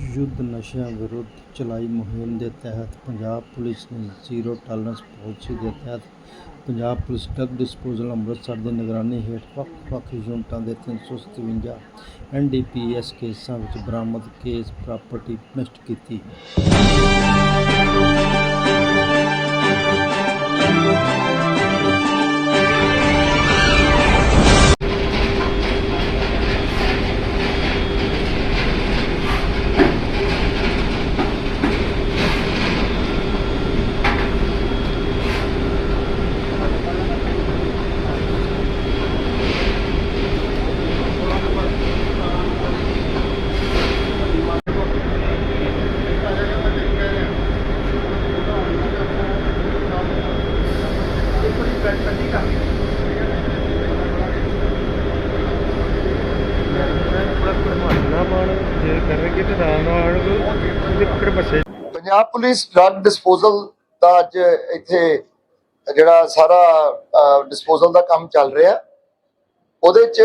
ਯੁੱਧ ਨਸ਼ਿਆਂ ਵਿਰੁੱਧ ਚਲਾਈ ਮੁਹਿੰਮ ਦੇ ਤਹਿਤ ਪੰਜਾਬ ਪੁਲਿਸ ਨੇ ਜ਼ੀਰੋ ਟਾਲਰੈਂਸ ਪਾਲਿਸੀ ਦੇ ਤਹਿਤ Punjab police drug disposal Amritsar ਦੀ ਨਿਗਰਾਨੀ ਹੇਠ ਵੱਖ-ਵੱਖ ਯੂਨਿਟਾਂ ਦੇ 357 ਐਨਡੀਪੀਐਸ ਕੇਸਾਂ ਵਿੱਚ ਬਰਾਮਦ ਕੇਸ ਪ੍ਰਾਪਰਟੀ ਨਸ਼ਟ ਕੀਤੀ। ਪੰਜਾਬ ਪੁਲਿਸ ਡਰੱਗ ਡਿਸਪੋਜ਼ਲ ਦਾ ਅੱਜ ਇੱਥੇ ਜਿਹੜਾ ਸਾਰਾ ਡਿਸਪੋਜ਼ਲ ਦਾ ਕੰਮ ਚੱਲ ਰਿਹਾ। ਉਹਦੇ ਚ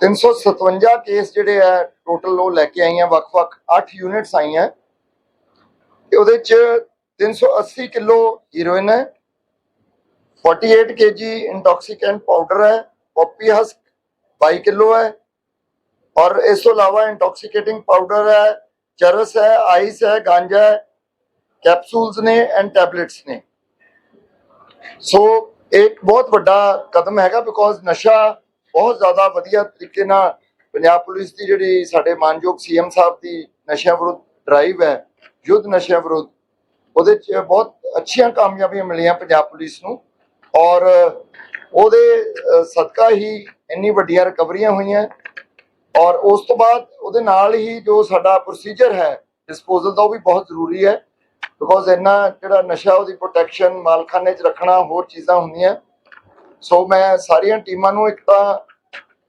357 ਕੇਸ ਜਿਹੜੇ ਆ, ਟੋਟਲ ਉਹ ਲੈ ਕੇ ਆਈਆਂ, ਵੱਖ-ਵੱਖ 8 ਯੂਨਿਟਸ ਆਈਆਂ। ਤੇ ਉਹਦੇ ਚ 380 ਕਿਲੋ ਹੀਰੋਇਨ ਹੈ। 48 ਕੇਜੀ ਇੰਟੌਕਸੀਕੈਂਟ ਪਾਊਡਰ ਹੈ ਪੋਪੀ ਹਸਕ 22 ਕਿਲੋ ਹੈ ਔਰ ਇਸ ਤੋਂ ਇਲਾਵਾ ਇੰਟੌਕਸੀਕੇਟਿੰਗ ਪਾਊਡਰ ਹੈ ਚਰਸ ਹੈ ਆਈਸ ਹੈ ਗਾਂਜਾ ਹੈ ਕੈਪਸੂਲਸ ਨੇ ਐਂਡ ਟੈਬਲੇਟਸ ਨੇ ਸੋ ਇੱਕ ਬਹੁਤ ਵੱਡਾ ਕਦਮ ਹੈਗਾ ਬਿਕੋਜ਼ ਨਸ਼ਾ ਬਹੁਤ ਜ਼ਿਆਦਾ ਵਧੀਆ ਤਰੀਕੇ ਨਾਲ ਪੰਜਾਬ ਪੁਲਿਸ ਦੀ ਜਿਹੜੀ ਸਾਡੇ ਮਾਨਯੋਗ ਸੀਐਮ ਸਾਹਿਬ ਦੀ ਨਸ਼ਿਆਂ ਵਿਰੁੱਧ ਡਰਾਈਵ ਹੈ ਯੁੱਧ ਨਸ਼ਿਆਂ ਵਿਰੁੱਧ ਉਹਦੇ ਚ ਬਹੁਤ ਅੱਛੀਆਂ ਕਾਮਯਾਬੀਆਂ ਮਿਲੀਆਂ ਪੰਜਾਬ ਪੁਲਿਸ ਨੂੰ ਔਰ ਉਹਦੇ ਸਦਕਾ ਹੀ ਇੰਨੀ ਵੱਡੀਆਂ ਰਿਕਵਰੀਆਂ ਹੋਈਆਂ। ਔਰ ਉਸ ਤੋਂ ਬਾਅਦ ਉਹਦੇ ਨਾਲ ਹੀ ਜੋ ਸਾਡਾ ਪ੍ਰੋਸੀਜਰ ਹੈ ਡਿਸਪੋਜ਼ਲ ਦਾ ਉਹ ਵੀ ਬਹੁਤ ਜ਼ਰੂਰੀ ਹੈ। ਬਿਕੋਜ਼ ਇੰਨਾ ਜਿਹੜਾ ਨਸ਼ਾ, ਉਹਦੀ ਪ੍ਰੋਟੈਕਸ਼ਨ ਮਾਲਖਾਨੇ 'ਚ ਰੱਖਣਾ, ਹੋਰ ਚੀਜ਼ਾਂ ਹੁੰਦੀਆਂ। ਸੋ ਮੈਂ ਸਾਰੀਆਂ ਟੀਮਾਂ ਨੂੰ ਇੱਕ ਤਾਂ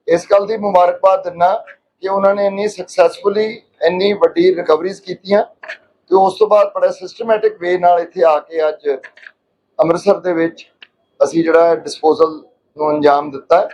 ਇਸ ਗੱਲ ਦੀ ਮੁਬਾਰਕਬਾਦ ਦਿੰਦਾ ਕਿ ਉਹਨਾਂ ਨੇ ਇੰਨੀ ਸਕਸੈਸਫੁਲੀ ਇੰਨੀ ਵੱਡੀ ਰਿਕਵਰੀਜ਼ ਕੀਤੀਆਂ। ਤੇ ਉਸ ਤੋਂ ਬਾਅਦ ਬੜਾ ਸਿਸਟਮੈਟਿਕ ਵੇ ਨਾਲ ਇੱਥੇ ਆ ਕੇ ਅੱਜ ਅੰਮ੍ਰਿਤਸਰ ਦੇ ਵਿੱਚ ਅਸੀਂ ਜਿਹੜਾ ਡਿਸਪੋਜ਼ਲ ਨੂੰ ਅੰਜਾਮ ਦਿੱਤਾ